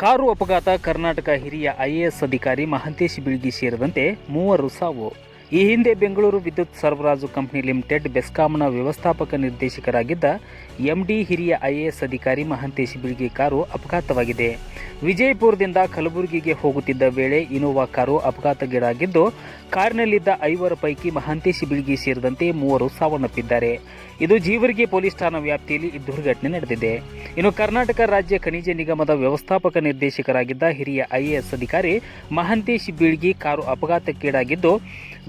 Car ಅಪಘಾತ ಕರ್ನಾಟಕ ಹಿರಿಯ IAS ಅಧಿಕಾರಿ ಮಹಂತೇಶ್ ಬಿಳ್ಗಿ ಸೇರಿದಂತೆ ಮೂವರು ಸಾವು. ಈ ಹಿಂದೆ ಬೆಂಗಳೂರು ವಿದ್ಯುತ್ ಸರಬರಾಜು ಕಂಪನಿ ಲಿಮಿಟೆಡ್ ಬೆಸ್ಕಾಂನ ವ್ಯವಸ್ಥಾಪಕ ನಿರ್ದೇಶಕರಾಗಿದ್ದ ಎಂಡಿ ಹಿರಿಯ ಐಎಎಸ್ ಅಧಿಕಾರಿ ಮಹಂತೇಶ್ ಬಿಳ್ಗಿ ಕಾರು ಅಪಘಾತವಾಗಿದೆ. ವಿಜಯಪುರದಿಂದ ಕಲಬುರಗಿಗೆ ಹೋಗುತ್ತಿದ್ದ ವೇಳೆ ಇನೋವಾ ಕಾರು ಅಪಘಾತಗೀಡಾಗಿದ್ದು, ಕಾರಿನಲ್ಲಿದ್ದ ಐವರ ಪೈಕಿ ಮಹಾಂತೇಶ್ ಬಿಳ್ಗಿ ಸೇರಿದಂತೆ ಮೂವರು ಸಾವನ್ನಪ್ಪಿದ್ದಾರೆ. ಇದು ಜೀವರ್ಗಿ ಪೊಲೀಸ್ ಠಾಣಾ ವ್ಯಾಪ್ತಿಯಲ್ಲಿ ಈ ದುರ್ಘಟನೆ ನಡೆದಿದೆ. ಇನ್ನು ಕರ್ನಾಟಕ ರಾಜ್ಯ ಖನಿಜ ನಿಗಮದ ವ್ಯವಸ್ಥಾಪಕ ನಿರ್ದೇಶಕರಾಗಿದ್ದ ಹಿರಿಯ ಐಎಎಸ್ ಅಧಿಕಾರಿ ಮಹಂತೇಶ್ ಬೀಳ್ಗಿ ಕಾರು ಅಪಘಾತಕ್ಕೀಡಾಗಿದ್ದು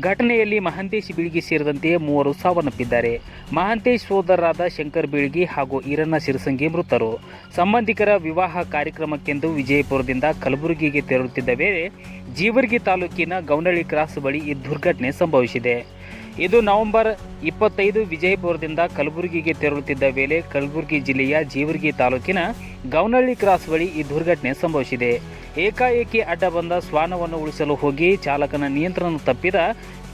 ಘಟನೆಯಲ್ಲಿ ಮಹಂತೇಶ್ ಬೀಳ್ಗಿ ಸೇರಿದಂತೆ ಮೂವರು ಸಾವನ್ನಪ್ಪಿದ್ದಾರೆ. ಮಹಂತೇಶ್ ಸೋದರರಾದ ಶಂಕರ್ ಬೀಳ್ಗಿ ಹಾಗೂ ಈರಣ್ಣ ಸಿರಸಂಗಿ ಮೃತರು. ಸಂಬಂಧಿಕರ ವಿವಾಹ ಕಾರ್ಯಕ್ರಮಕ್ಕೆಂದು ವಿಜಯಪುರದಿಂದ ಕಲಬುರಗಿಗೆ ತೆರಳುತ್ತಿದ್ದ ವೇಳೆ ಜೀವರ್ಗಿ ತಾಲೂಕಿನ ಗೌನಳ್ಳಿ ಕ್ರಾಸ್ ಬಳಿ ಈ ದುರ್ಘಟನೆ ಸಂಭವಿಸಿದೆ. ಇದು ನವೆಂಬರ್ ಇಪ್ಪತ್ತೈದು ವಿಜಯಪುರದಿಂದ ಕಲಬುರಗಿಗೆ ತೆರಳುತ್ತಿದ್ದ ವೇಳೆ ಕಲಬುರಗಿ ಜಿಲ್ಲೆಯ ಜೀವರ್ಗಿ ತಾಲೂಕಿನ ಗೌನಳ್ಳಿ ಕ್ರಾಸ್ ಬಳಿ ಈ ದುರ್ಘಟನೆ ಸಂಭವಿಸಿದೆ. ಏಕಾಏಕಿ ಅಡ್ಡ ಬಂದ ಶ್ವಾನವನ್ನು ಉಳಿಸಲು ಹೋಗಿ ಚಾಲಕನ ನಿಯಂತ್ರಣ ತಪ್ಪಿದ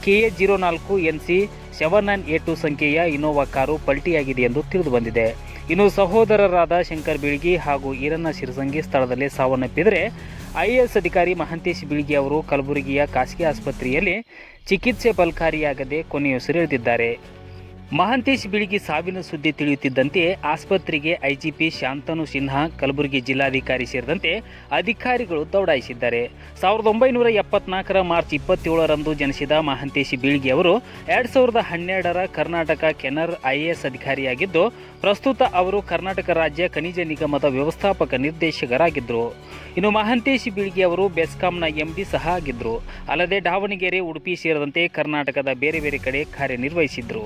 ಕೆಎ ಜೀರೋ ನಾಲ್ಕು N C seven nine eight two ಸಂಖ್ಯೆಯ ಇನೋವಾ ಕಾರು ಪಲ್ಟಿಯಾಗಿದೆ ಎಂದು ತಿಳಿದುಬಂದಿದೆ ಇನ್ನು ಸಹೋದರರಾದ ಶಂಕರ್ ಬೀಳ್ಗಿ ಹಾಗೂ ಈರಣ್ಣ ಶಿರಸಂಗಿ ಸ್ಥಳದಲ್ಲೇ ಸಾವನ್ನಪ್ಪಿದರೆ ಐಎಎಸ್ ಅಧಿಕಾರಿ ಮಹಂತೇಶ್ ಬೀಳ್ಗಿ ಅವರು ಕಲಬುರಗಿಯ ಖಾಸಗಿ ಆಸ್ಪತ್ರೆಯಲ್ಲಿ ಚಿಕಿತ್ಸೆ ಫಲಕಾರಿಯಾಗದೆ ಕೊನೆಯುಸಿರೆಳೆದಿದ್ದಾರೆ. ಮಹಂತೇಶ್ ಬೀಳ್ಗಿ ಸಾವಿನ ಸುದ್ದಿ ತಿಳಿಯುತ್ತಿದ್ದಂತೆ ಆಸ್ಪತ್ರೆಗೆ ಐಜಿಪಿ ಶಾಂತನು ಸಿನ್ಹಾ, ಕಲಬುರಗಿ ಜಿಲ್ಲಾಧಿಕಾರಿ ಸೇರಿದಂತೆ ಅಧಿಕಾರಿಗಳು ದೌಡಾಯಿಸಿದ್ದಾರೆ. ಸಾವಿರದ ಒಂಬೈನೂರ ಎಪ್ಪತ್ನಾಲ್ಕರ ಮಾರ್ಚ್ ಇಪ್ಪತ್ತೇಳರಂದು ಜನಿಸಿದ ಮಹಂತೇಶ್ ಬೀಳ್ಗಿ ಅವರು ಎರಡು ಸಾವಿರದ ಹನ್ನೆರಡರ ಕರ್ನಾಟಕ ಕೆನರ್ ಐಎಎಸ್ ಅಧಿಕಾರಿಯಾಗಿದ್ದು, ಪ್ರಸ್ತುತ ಅವರು ಕರ್ನಾಟಕ ರಾಜ್ಯ ಖನಿಜ ನಿಗಮದ ವ್ಯವಸ್ಥಾಪಕ ನಿರ್ದೇಶಕರಾಗಿದ್ದರು. ಇನ್ನು ಮಹಂತೇಶ್ ಬೀಳ್ಗಿ ಅವರು ಬೆಸ್ಕಾಂನ ಎಂಡಿ ಸಹ ಆಗಿದ್ದರು. ಅಲ್ಲದೆ ದಾವಣಗೆರೆ, ಉಡುಪಿ ಸೇರಿದಂತೆ ಕರ್ನಾಟಕದ ಬೇರೆ ಬೇರೆ ಕಡೆ ಕಾರ್ಯನಿರ್ವಹಿಸಿದ್ರು